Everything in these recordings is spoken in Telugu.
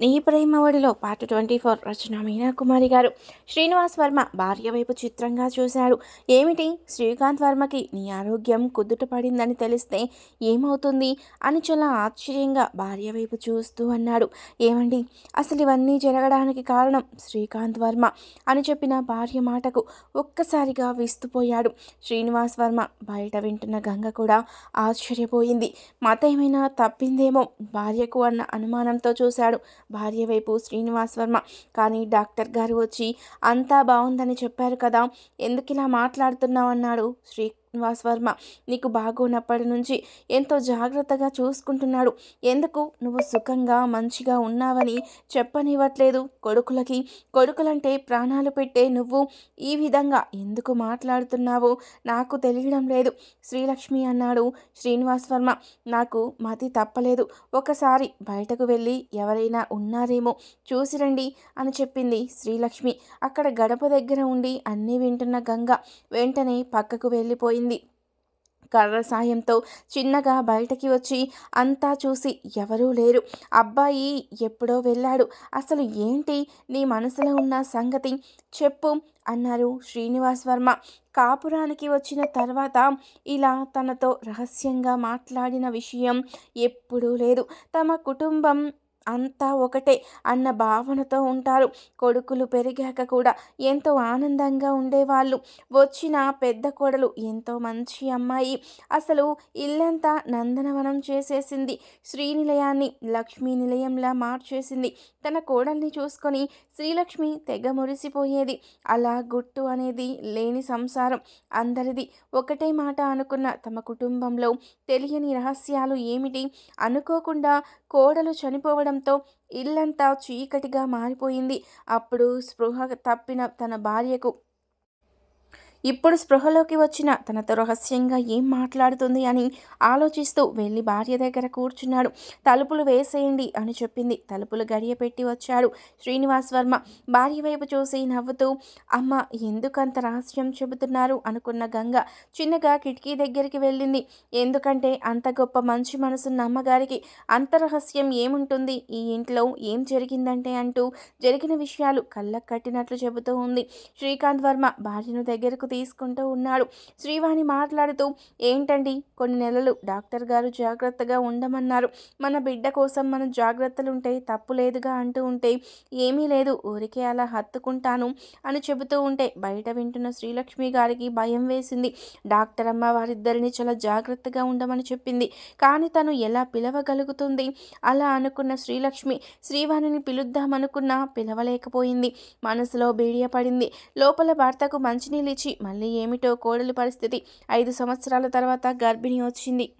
నీ ప్రేమవడిలో పార్ట్ ట్వంటీ ఫోర్ రచన మీనాకుమారి గారు. శ్రీనివాస్ వర్మ భార్య వైపు చిత్రంగా చూశాడు. ఏమిటి? శ్రీకాంత్ వర్మకి నీ ఆరోగ్యం కుదుట పడిందని తెలిస్తే ఏమవుతుంది? అని చాలా ఆశ్చర్యంగా భార్య వైపు చూస్తూ అన్నాడు. ఏమండి? అసలు ఇవన్నీ జరగడానికి కారణం శ్రీకాంత్ వర్మ అని చెప్పిన భార్య మాటకు ఒక్కసారిగా విస్తుపోయాడు. శ్రీనివాస్ వర్మ బయట వింటున్న గంగ కూడా ఆశ్చర్యపోయింది. మత ఏమైనా తప్పిందేమో భార్యకు అన్న అనుమానంతో చూశాడు. భార్య వైపు శ్రీనివాస్ వర్మ. కానీ డాక్టర్ గారు వచ్చి అంతా బాగుందని చెప్పారు కదా ఎందుకు ఇలా మాట్లాడుతున్నావు అన్నాడు శ్రీ శ్రీనివాస్ వర్మ నీకు బాగోనప్పటి నుంచి ఎంతో జాగ్రత్తగా చూసుకుంటున్నాడు. ఎందుకు? నువ్వు సుఖంగా మంచిగా ఉన్నావని చెప్పనివ్వట్లేదు కొడుకులకి. కొడుకులంటే ప్రాణాలు పెట్టే నువ్వు ఈ విధంగా ఎందుకు మాట్లాడుతున్నావు? నాకు తెలియడం లేదు. శ్రీలక్ష్మి అన్నాడు శ్రీనివాస్ వర్మ నాకు మతి తప్పలేదు. ఒకసారి బయటకు వెళ్ళి ఎవరైనా ఉన్నారేమో చూసి రండి అని చెప్పింది శ్రీలక్ష్మి. అక్కడ గడప దగ్గర ఉండి అన్నీ వింటున్న గంగ వెంటనే పక్కకు వెళ్ళిపోయింది. కర్ర సాయంతో చిన్నగా బయటకి వచ్చి అంతా చూసి ఎవరూ లేరు. అబ్బాయి ఎప్పుడో వెళ్ళాడు. అసలు ఏంటి? నీ మనసులో ఉన్న సంగతి? చెప్పు అన్నారు శ్రీనివాస్ వర్మ. కాపురానికి వచ్చిన తర్వాత ఇలా తనతో రహస్యంగా మాట్లాడిన విషయం ఎప్పుడూ లేదు. తమ కుటుంబం అంతా ఒకటే అన్న భావనతో ఉంటారు. కొడుకులు పెరిగాక కూడా ఎంతో ఆనందంగా ఉండేవాళ్ళు. వచ్చిన పెద్ద కోడలు ఎంతో మంచి అమ్మాయి. అసలు ఇల్లంతా నందనవనం చేసేసింది. శ్రీనిలయాన్ని లక్ష్మీ నిలయంలా మార్చేసింది. తన కోడల్ని చూసుకొని శ్రీలక్ష్మి తెగ మురిసిపోయేది. అలా గుట్టు అనేది లేని సంసారం అందరిది. ఒకటే మాట అనుకున్న తమ కుటుంబంలో తెలియని రహస్యాలు ఏమిటి? అనుకోకుండా కోడలు చనిపోవడంతో ఇల్లంతా చీకటిగా మారిపోయింది. అప్పుడు స్పృహ తప్పిన తన భార్యకు ఇప్పుడు స్పృహలోకి వచ్చిన తనతో రహస్యంగా ఏం మాట్లాడుతుంది అని ఆలోచిస్తూ వెళ్ళి భార్య దగ్గర కూర్చున్నాడు. తలుపులు వేసేయండి అని చెప్పింది. తలుపులు గడియ పెట్టి వచ్చాడు శ్రీనివాస్ వర్మ. భార్య వైపు చూసి నవ్వుతూ అమ్మ ఎందుకంత రహస్యం చెబుతున్నారు? అనుకున్న గంగ చిన్నగా కిటికీ దగ్గరికి వెళ్ళింది. ఎందుకంటే అంత గొప్ప మంచి మనసున్న అమ్మగారికి అంత రహస్యం ఏముంటుంది? ఈ ఇంట్లో ఏం జరిగిందంటే? అంటూ జరిగిన విషయాలు కళ్ళకు కట్టినట్లు చెబుతూ ఉంది శ్రీకాంత్ వర్మ. భార్యను దగ్గరకు తీసుకుంటూ ఉన్నాడు. శ్రీవాణి మాట్లాడుతూ ఏంటండి? కొన్ని నెలలు డాక్టర్ గారు జాగ్రత్తగా ఉండమన్నారు. మన బిడ్డ కోసం మనం జాగ్రత్తలు ఉంటే తప్పు లేదుగా అంటూ ఉంటే ఏమీ లేదు ఊరికే అలా హత్తుకుంటాను అని చెబుతూ ఉంటే బయట వింటున్న శ్రీలక్ష్మి గారికి భయం వేసింది. డాక్టర్ అమ్మ వారిద్దరిని చాలా జాగ్రత్తగా ఉండమని చెప్పింది. కానీ తను ఎలా పిలవగలుగుతుంది? అలా అనుకున్న శ్రీలక్ష్మి శ్రీవాణిని పిలుద్దామనుకున్నా పిలవలేకపోయింది. మనసులో బీడియపడింది. లోపల భర్తకు మంచినీళ్ళిచ్చి మళ్ళీ ఏమిటో కోడలి పరిస్థితి. ఐదు సంవత్సరాల తర్వాత గర్భిణి వచ్చింది.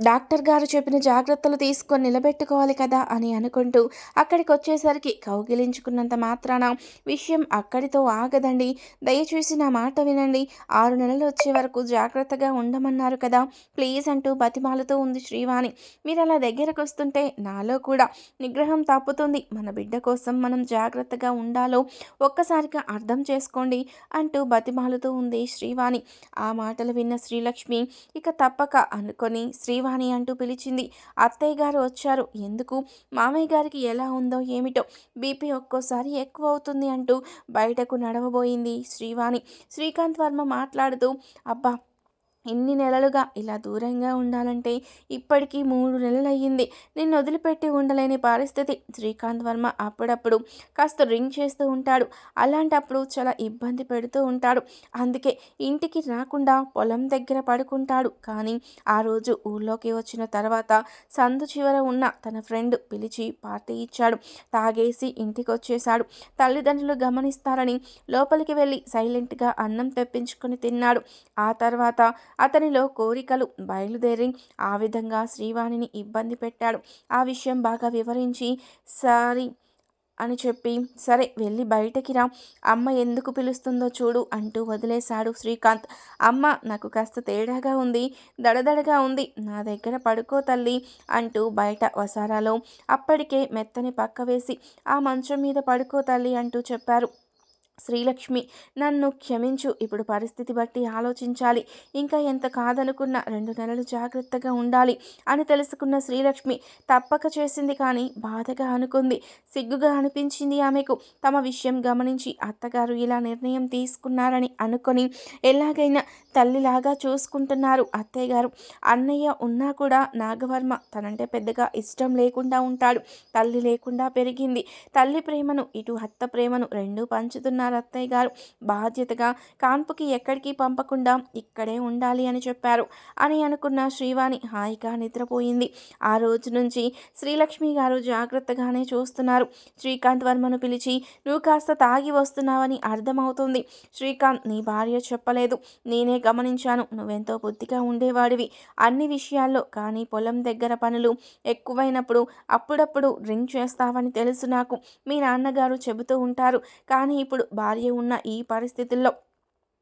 డాక్టర్ గారు చెప్పిన జాగ్రత్తలు తీసుకొని నిలబెట్టుకోవాలి కదా అని అనుకుంటూ అక్కడికి వచ్చేసరికి కౌగిలించుకున్నంత మాత్రాన విషయం అక్కడితో ఆగదండి. దయచేసి నా మాట వినండి. ఆరు నెలలు వచ్చే వరకు జాగ్రత్తగా ఉండమన్నారు కదా. ప్లీజ్ అంటూ బతిమాలతో ఉంది శ్రీవాణి. మీరు అలా దగ్గరకు వస్తుంటే నాలో కూడా నిగ్రహం తప్పుతుంది. మన బిడ్డ కోసం మనం జాగ్రత్తగా ఉండాలో ఒక్కసారిగా అర్థం చేసుకోండి అంటూ బతిమాలుతూ ఉంది శ్రీవాణి. ఆ మాటలు విన్న శ్రీలక్ష్మి ఇక తప్పక అనుకొని శ్రీ శ్రీవాణి అంటూ పిలిచింది. అత్తయ్య గారు వచ్చారు. ఎందుకు? మామయ్య గారికి ఎలా ఉందో ఏమిటో బీపీ ఒక్కోసారి ఎక్కువ అవుతుంది అంటూ బయటకు నడవబోయింది శ్రీవాణి. శ్రీకాంత్ వర్మ మాట్లాడుతూ అబ్బా ఇన్ని నెలలుగా ఇలా దూరంగా ఉండాలంటే ఇప్పటికీ మూడు నెలలు అయ్యింది నిన్ను వదిలిపెట్టి ఉండలేని పరిస్థితి. శ్రీకాంత్ వర్మ అప్పుడప్పుడు కాస్త రింగ్ చేస్తూ ఉంటాడు. అలాంటప్పుడు చాలా ఇబ్బంది పెడుతూ ఉంటాడు. అందుకే ఇంటికి రాకుండా పొలం దగ్గర పడుకుంటాడు. కానీ ఆ రోజు ఊళ్ళోకి వచ్చిన తర్వాత సందు చివర ఉన్న తన ఫ్రెండ్ పిలిచి పార్టీ ఇచ్చాడు. తాగేసి ఇంటికి వచ్చేశాడు తల్లిదండ్రులు గమనిస్తారని లోపలికి వెళ్ళి సైలెంట్గా అన్నం తెప్పించుకొని తిన్నాడు. ఆ తర్వాత అతనిలో కోరికలు బయలుదేరి ఆ విధంగా శ్రీవాణిని ఇబ్బంది పెట్టాడు. ఆ విషయం బాగా వివరించి సారీ అని చెప్పి సరే వెళ్ళి బయటకి రా. అమ్మ ఎందుకు పిలుస్తుందో చూడు అంటూ వదిలేశాడు శ్రీకాంత్. అమ్మ నాకు కాస్త తేడాగా ఉంది దడదడగా ఉంది నా దగ్గర పడుకో తల్లి అంటూ బయట వసారాలో అప్పటికే మెత్తని పక్క వేసి ఆ మంచం మీద పడుకో తల్లి అంటూ చెప్పారు. శ్రీలక్ష్మి నన్ను క్షమించు. ఇప్పుడు పరిస్థితి బట్టి ఆలోచించాలి. ఇంకా ఎంత కాదనుకున్న రెండు నెలలు జాగ్రత్తగా ఉండాలి అని తెలుసుకున్న శ్రీలక్ష్మి తప్పక చేసింది కానీ బాధగా అనుకుంది. సిగ్గుగా అనిపించింది ఆమెకు. తమ విషయం గమనించి అత్తగారు ఇలా నిర్ణయం తీసుకున్నారని అనుకొని ఎలాగైనా తల్లిలాగా చూసుకుంటున్నారు అత్తయ్య గారు అన్నయ్య ఉన్నా కూడా నాగవర్మ తనంటే పెద్దగా ఇష్టం లేకుండా ఉంటాడు. తల్లి లేకుండా పెరిగింది. తల్లి ప్రేమను ఇటు అత్త ప్రేమను రెండూ పంచుతున్నారు. అత్తయ్య గారు బాధ్యతగా కాన్పుకి ఎక్కడికి పంపకుండా ఇక్కడే ఉండాలి అని చెప్పారు. అని అనుకున్న శ్రీవాణి హాయిగా నిద్రపోయింది. ఆ రోజు నుంచి శ్రీలక్ష్మి గారు జాగ్రత్తగానే చూస్తున్నారు. శ్రీకాంత్ వర్మను పిలిచి నువ్వు కాస్త తాగి వస్తున్నావని అర్థమవుతుంది. శ్రీకాంత్ నీ భార్య చెప్పలేదు. నేనే గమనించాను. నువ్వెంతో బుద్ధిగా ఉండేవాడివి. అన్ని విషయాల్లో కానీ పొలం దగ్గర పనులు ఎక్కువైనప్పుడు అప్పుడప్పుడు డ్రింక్ చేస్తావని తెలుసు నాకు. మీ నాన్నగారు చెబుతూ ఉంటారు. కానీ ఇప్పుడు భార్య ఉన్న ఈ పరిస్థితుల్లో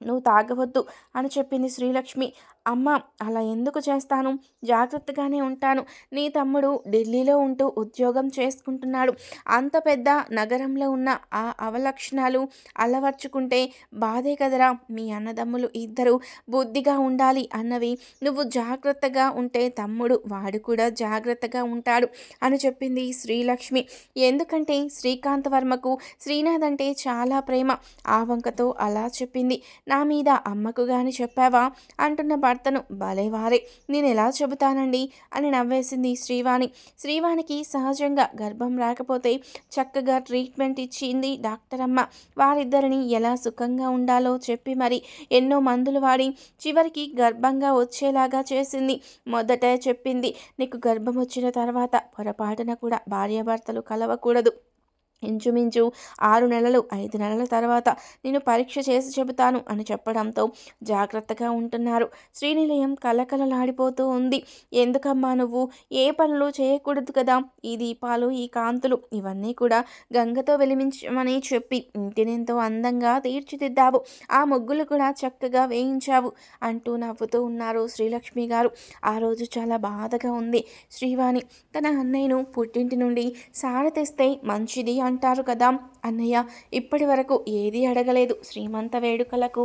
నువ్వు తాగవద్దు అని చెప్పింది శ్రీలక్ష్మి. అమ్మ అలా ఎందుకు చేస్తాను? జాగ్రత్తగానే ఉంటాను. నీ తమ్ముడు ఢిల్లీలో ఉంటూ ఉద్యోగం చేసుకుంటున్నాడు. అంత పెద్ద నగరంలో ఉన్న ఆ అవలక్షణాలు అలవర్చుకుంటే బాధే కదరా. మీ అన్నదమ్ములు ఇద్దరు బుద్ధిగా ఉండాలి అన్నవి. నువ్వు జాగ్రత్తగా ఉంటే తమ్ముడు వాడు కూడా జాగ్రత్తగా ఉంటాడు అని చెప్పింది శ్రీలక్ష్మి. ఎందుకంటే శ్రీకాంత్ వర్మకు శ్రీనాథ్ అంటే చాలా ప్రేమ. ఆ వంకతో అలా చెప్పింది. నా మీద అమ్మకు గాని చెప్పావా? అంటున్న భర్తను భలేవారే నేను ఎలా చెబుతానండి? అని నవ్వేసింది శ్రీవాణి. శ్రీవాణికి సహజంగా గర్భం రాకపోతే చక్కగా ట్రీట్మెంట్ ఇచ్చింది డాక్టర్ అమ్మ వారిద్దరిని ఎలా సుఖంగా ఉండాలో చెప్పి మరి ఎన్నో మందులు వాడి చివరికి గర్భంగా వచ్చేలాగా చేసింది. మొదట చెప్పింది నీకు గర్భం వచ్చిన తర్వాత పొరపాటున కూడా భార్యాభర్తలు కలవకూడదు. ఇంచుమించు ఆరు నెలలు ఐదు నెలల తర్వాత నేను పరీక్ష చేసి చెబుతాను అని చెప్పడంతో జాగ్రత్తగా ఉంటున్నారు. శ్రీనిలయం కలకలలాడిపోతూ ఉంది. ఎందుకమ్మా నువ్వు? ఏ పనులు చేయకూడదు కదా? ఈ దీపాలు ఈ కాంతులు ఇవన్నీ కూడా గంగతో వెలిమించమని చెప్పి ఇంటినెంతో అందంగా తీర్చిదిద్దావు. ఆ ముగ్గులు కూడా చక్కగా వేయించావు అంటూ నవ్వుతూ ఉన్నారు శ్రీలక్ష్మి గారు. ఆ రోజు చాలా బాధగా ఉంది. శ్రీవాణి తన అన్నయ్యను పుట్టింటి నుండి సార తెస్తే మంచిది అంటారు కదా. అన్నయ్య ఇప్పటి వరకు ఏది అడగలేదు శ్రీమంత వేడుకలకు.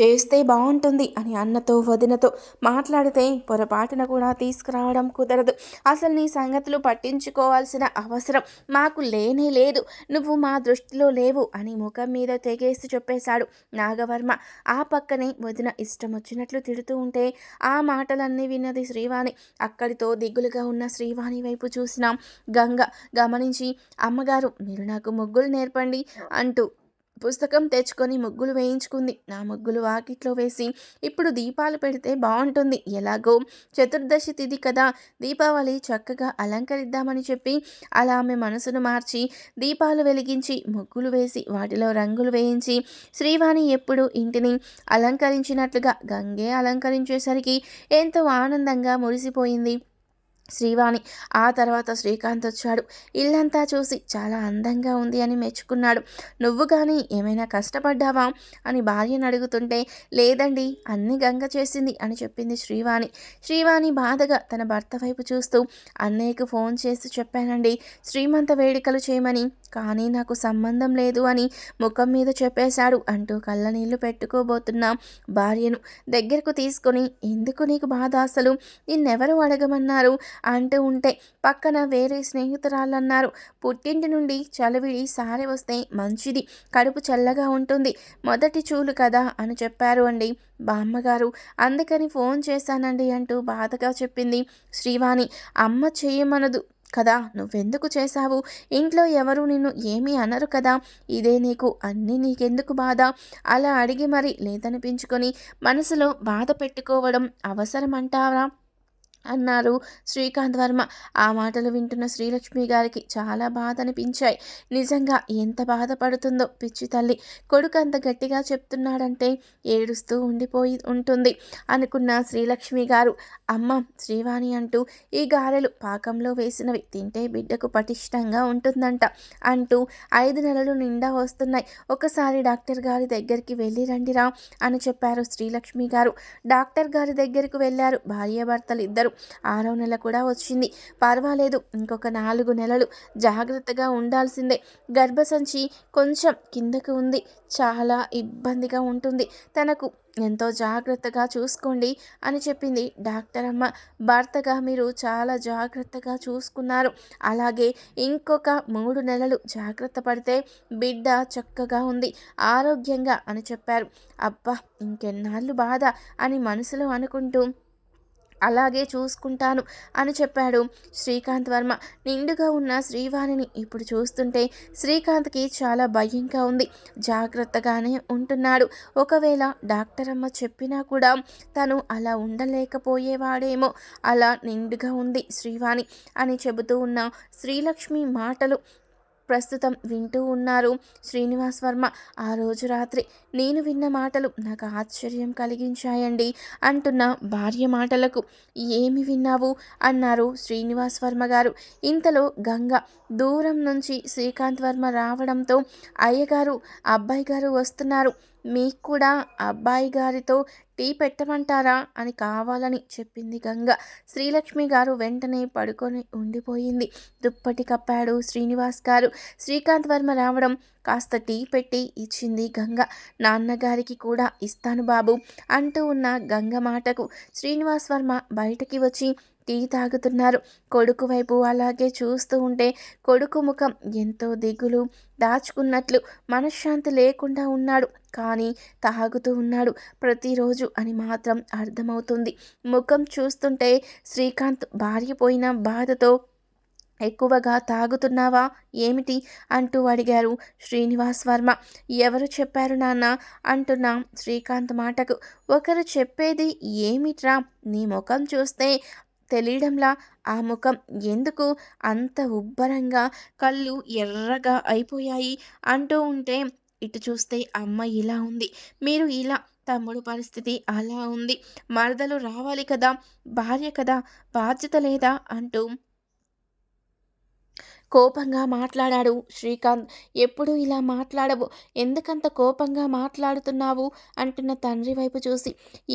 చేస్తే బాగుంటుంది అని అన్నతో వదినతో మాట్లాడితే పొరపాటున కూడా తీసుకురావడం కుదరదు. అసలు నీ సంగతులు పట్టించుకోవాల్సిన అవసరం మాకు లేనే లేదు. నువ్వు మా దృష్టిలో లేవు అని ముఖం మీద తెగేసి చెప్పేశాడు నాగవర్మ. ఆ పక్కనే వదిన ఇష్టం వచ్చినట్లు తిడుతూ ఉంటే ఆ మాటలన్నీ విన్నది శ్రీవాణి. అక్కడితో దిగులుగా ఉన్న శ్రీవాణి వైపు చూసిన. గంగ గమనించి అమ్మగారు మీరు నాకు ముగ్గులు నేర్పండి అంటూ పుస్తకం తెచ్చుకొని ముగ్గులు వేయించుకుంది. నా ముగ్గులు వాకిట్లో వేసి ఇప్పుడు దీపాలు పెడితే బాగుంటుంది ఎలాగో చతుర్దశి తిది కదా దీపావళి చక్కగా అలంకరిద్దామని చెప్పి అలా ఆమె మనసును మార్చి దీపాలు వెలిగించి ముగ్గులు వేసి వాటిలో రంగులు వేయించి శ్రీవాణి ఎప్పుడు ఇంటిని అలంకరించినట్లుగా గంగే అలంకరించేసరికి ఎంతో ఆనందంగా మురిసిపోయింది. శ్రీవాణి. ఆ తర్వాత శ్రీకాంత్ వచ్చాడు. ఇల్లంతా చూసి చాలా అందంగా ఉంది అని మెచ్చుకున్నాడు. నువ్వు కానీ ఏమైనా కష్టపడ్డావా? అని భార్యను అడుగుతుంటే లేదండి అన్ని గంగ చేసింది అని చెప్పింది శ్రీవాణి. శ్రీవాణి బాధగా తన భర్త వైపు చూస్తూ అన్నయ్యకు ఫోన్ చేసి చెప్పానండి శ్రీమంత వేడుకలు చేయమని కానీ నాకు సంబంధం లేదు అని ముఖం మీద చెప్పేశాడు అంటూ కళ్ళ నీళ్ళు పెట్టుకోబోతున్న భార్యను. దగ్గరకు తీసుకొని ఎందుకు నీకు బాధ అసలు? నిన్నెవరు అడగమన్నారు? అంటూ ఉంటే పక్కన వేరే స్నేహితురాలు అన్నారు పుట్టింటి నుండి చలివిడి సారి వస్తే మంచిది. కడుపు చల్లగా ఉంటుంది. మొదటి చూలు కదా అని చెప్పారు అండి బామ్మగారు. అందుకని ఫోన్ చేశానండి అంటూ బాధగా చెప్పింది శ్రీవాణి. అమ్మ చేయమనదు కదా నువ్వెందుకు చేశావు? ఇంట్లో ఎవరు నిన్ను ఏమీ అనరు కదా. ఇదే నీకు అన్నీ నీకెందుకు బాధ? అలా అడిగి మరి లేదనిపించుకొని మనసులో బాధ పెట్టుకోవడం అవసరమంటారా అన్నారు. శ్రీకాంత్ వర్మ ఆ మాటలు వింటున్న శ్రీలక్ష్మి గారికి చాలా బాధ అనిపించాయి నిజంగా ఎంత బాధపడుతుందో పిచ్చి తల్లి. కొడుకు అంత గట్టిగా చెప్తున్నాడంటే ఏడుస్తూ ఉండిపోయి ఉంటుంది అనుకున్న శ్రీలక్ష్మి గారు. అమ్మ శ్రీవాణి అంటూ ఈ గారెలు పాకంలో వేసినవి తింటే బిడ్డకు పటిష్టంగా ఉంటుందంట అంటూ ఐదు నెలలు నిండా వస్తున్నాయి. ఒకసారి డాక్టర్ గారి దగ్గరికి వెళ్ళి రండిరా అని చెప్పారు శ్రీలక్ష్మి గారు. డాక్టర్ గారి దగ్గరికి వెళ్ళారు భార్యాభర్తలు ఇద్దరు ఆరో నెల కూడా వచ్చింది. పర్వాలేదు ఇంకొక నాలుగు నెలలు జాగ్రత్తగా ఉండాల్సిందే. గర్భసంచి కొంచెం కిందకు ఉంది. చాలా ఇబ్బందిగా ఉంటుంది. తనకు ఎంతో జాగ్రత్తగా చూసుకోండి అని చెప్పింది డాక్టర్ అమ్మ. భర్తగా మీరు చాలా జాగ్రత్తగా చూసుకున్నారు. అలాగే ఇంకొక మూడు నెలలు జాగ్రత్త పడితే బిడ్డ చక్కగా ఉంది ఆరోగ్యంగా అని చెప్పారు. అబ్బా ఇంకెన్నాళ్ళు బాధ అని మనసులో అనుకుంటూ అలాగే చూసుకుంటాను అని చెప్పాడు శ్రీకాంత్ వర్మ. నిండుగా ఉన్న శ్రీవాణిని ఇప్పుడు చూస్తుంటే శ్రీకాంత్కి చాలా భయంగా ఉంది. జాగ్రత్తగానే ఉంటున్నాడు. ఒకవేళ డాక్టర్ అమ్మ చెప్పినా కూడా తను అలా ఉండలేకపోయేవాడేమో. అలా నిండుగా ఉంది శ్రీవాణి అని చెబుతూ ఉన్న శ్రీలక్ష్మి మాటలు ప్రస్తుతం వింటూ ఉన్నారు. శ్రీనివాస్ వర్మ ఆ రోజు రాత్రి నేను విన్న మాటలు నాకు ఆశ్చర్యం కలిగించాయండి అంటున్న భార్య మాటలకు ఏమి విన్నావు? అన్నారు శ్రీనివాస్ వర్మ గారు. ఇంతలో గంగ దూరం నుంచి శ్రీకాంత్ వర్మ రావడంతో అయ్యగారు అబ్బాయి గారు వస్తున్నారు. మీకు కూడా అబ్బాయి గారితో టీ పెట్టమంటారా అని కావాలని చెప్పింది గంగ. శ్రీలక్ష్మి గారు వెంటనే పడుకొని ఉండిపోయింది. దుప్పటి కప్పాడు శ్రీనివాస్ గారు. శ్రీకాంత్ వర్మ రావడం కాస్త టీ పెట్టి ఇచ్చింది గంగ. నాన్నగారికి కూడా ఇస్తాను బాబు అంటూ ఉన్న గంగ మాటకు శ్రీనివాస్ వర్మ బయటకి వచ్చి టీ తాగుతున్నారు. కొడుకు వైపు అలాగే చూస్తూ ఉంటే కొడుకు ముఖం ఎంతో దిగులు దాచుకున్నట్లు మనశ్శాంతి లేకుండా ఉన్నాడు. కానీ తాగుతూ ఉన్నాడు ప్రతిరోజు అని మాత్రం అర్థమవుతుంది. ముఖం చూస్తుంటే శ్రీకాంత్ భార్య పోయిన బాధతో ఎక్కువగా తాగుతున్నావా? ఏమిటి? అంటూ అడిగారు శ్రీనివాస్ వర్మ. ఎవరు చెప్పారు నాన్న? అంటున్న శ్రీకాంత్ మాటకు. ఒకరు చెప్పేది ఏమిట్రా? నీ ముఖం చూస్తే తెలియడంలా ఆ ముఖం ఎందుకు అంత ఉబ్బరంగా కళ్ళు ఎర్రగా అయిపోయాయి అంటూ ఉంటే ఇటు చూస్తే అమ్మ ఇలా ఉంది. మీరు ఇలా తమ్ముడు పరిస్థితి అలా ఉంది. మరదలు రావాలి కదా భార్య కదా బాధ్యత లేదా అంటూ కోపంగా మాట్లాడాడు. శ్రీకాంత్ ఎప్పుడూ ఇలా మాట్లాడవు? ఎందుకంత కోపంగా మాట్లాడుతున్నావు? అంటున్న తండ్రి వైపు చూసి.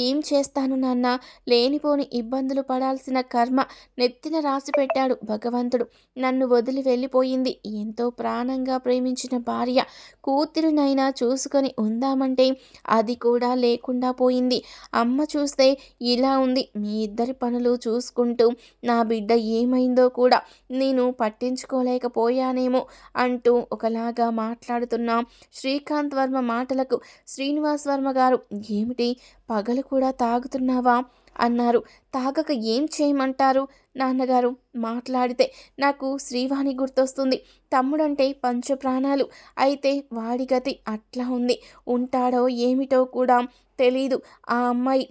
ఏం చేస్తాను నాన్న? లేనిపోని ఇబ్బందులు పడాల్సిన కర్మ నెత్తిన రాసి పెట్టాడు భగవంతుడు. నన్ను వదిలి వెళ్ళిపోయింది. ఎంతో ప్రాణంగా ప్రేమించిన భార్య కూతురినైనా చూసుకొని ఉందామంటే అది కూడా లేకుండా పోయింది. అమ్మ చూస్తే ఇలా ఉంది. మీ ఇద్దరి పనులు చూసుకుంటూ నా బిడ్డ ఏమైందో కూడా నేను పట్టించుకో లేకపోయానేమో అంటూ ఒకలాగా మాట్లాడుతున్న శ్రీకాంత్ వర్మ మాటలకు శ్రీనివాస్ వర్మ గారు ఏమిటి? పగలు కూడా తాగుతున్నావా? అన్నారు. తాగక ఏం చేయమంటారు? నాన్నగారు మాట్లాడితే నాకు శ్రీవాణి గుర్తొస్తుంది. తమ్ముడంటే పంచప్రాణాలు. అయితే వాడి గతి అట్లా ఉంది. ఉంటాడో ఏమిటో కూడా తెలీదు. ఆ అమ్మాయి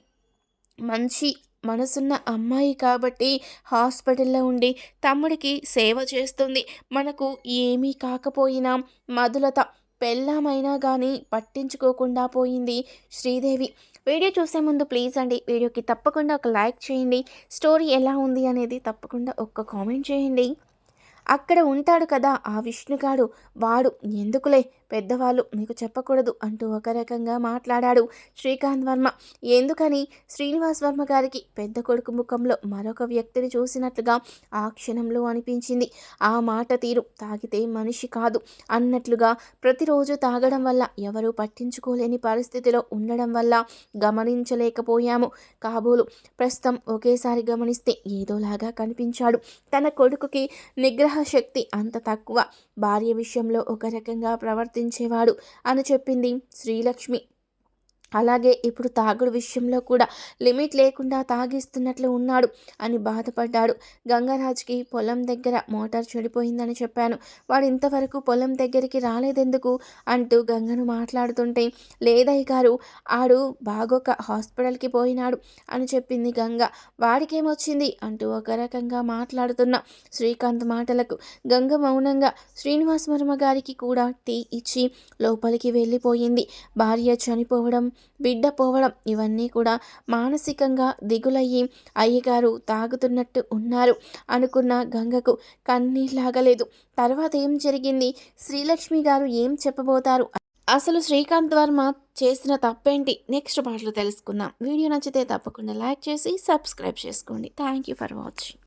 మంచి మనసున్న అమ్మాయి కాబట్టి హాస్పిటల్లో ఉండి తమ్ముడికి సేవ చేస్తుంది. మనకు ఏమీ కాకపోయినా మధులత పెళ్ళామైనా కానీ పట్టించుకోకుండా పోయింది శ్రీదేవి. వీడియో చూసే ముందు ప్లీజ్ అండి వీడియోకి తప్పకుండా ఒక లైక్ చేయండి. స్టోరీ ఎలా ఉంది అనేది తప్పకుండా ఒక్క కామెంట్ చేయండి. అక్కడ ఉంటాడు కదా ఆ విష్ణుగాడు. వాడు ఎందుకులే పెద్దవాళ్ళు మీకు చెప్పకూడదు అంటూ ఒక రకంగా మాట్లాడాడు శ్రీకాంత్ వర్మ. ఎందుకని? శ్రీనివాస్ వర్మ గారికి పెద్ద కొడుకు ముఖంలో మరొక వ్యక్తిని చూసినట్లుగా ఆ క్షణంలో అనిపించింది. ఆ మాట తీరు తాగితే మనిషి కాదు అన్నట్లుగా ప్రతిరోజు తాగడం వల్ల ఎవరూ పట్టించుకోలేని పరిస్థితిలో ఉండడం వల్ల గమనించలేకపోయాము. కాబోలు ప్రస్తుతం ఒకేసారి గమనిస్తే ఏదోలాగా కనిపించాడు. తన కొడుకుకి నిగ్రహ శక్తి అంత తక్కువ. భార్య విషయంలో ఒక రకంగా ప్రవర్తి ప్రవర్తించేవాడు అని చెప్పింది శ్రీలక్ష్మి. అలాగే ఇప్పుడు తాగుడు విషయంలో కూడా లిమిట్ లేకుండా తాగిస్తున్నట్లు ఉన్నాడు అని బాధపడ్డాడు. గంగరాజ్కి పొలం దగ్గర మోటార్ చెడిపోయిందని చెప్పాను. వాడు ఇంతవరకు పొలం దగ్గరికి రాలేదెందుకు? అంటూ గంగను మాట్లాడుతుంటే లేదయ్య గారు ఆడు బాగోక హాస్పిటల్కి పోయినాడు అని చెప్పింది గంగ. వాడికేమొచ్చింది? అంటూ ఒక రకంగా మాట్లాడుతున్న శ్రీకాంత్ మాటలకు గంగ మౌనంగా శ్రీనివాస్ వర్మ గారికి కూడా టీ ఇచ్చి లోపలికి వెళ్ళిపోయింది. భార్య చనిపోవడం బిడ్డ పోవడం ఇవన్నీ కూడా మానసికంగా దిగులయ్యి అయ్యగారు తాగుతున్నట్టు ఉన్నారు అనుకున్న గంగకు కన్నీళ్ళాగలేదు తర్వాత ఏం జరిగింది? శ్రీలక్ష్మి గారు ఏం చెప్పబోతారు? అసలు శ్రీకాంత్ వర్మ చేసిన తప్పేంటి? నెక్స్ట్ పాటలు తెలుసుకుందాం. వీడియో నచ్చితే తప్పకుండా లైక్ చేసి సబ్స్క్రైబ్ చేసుకోండి. Thank you for watching.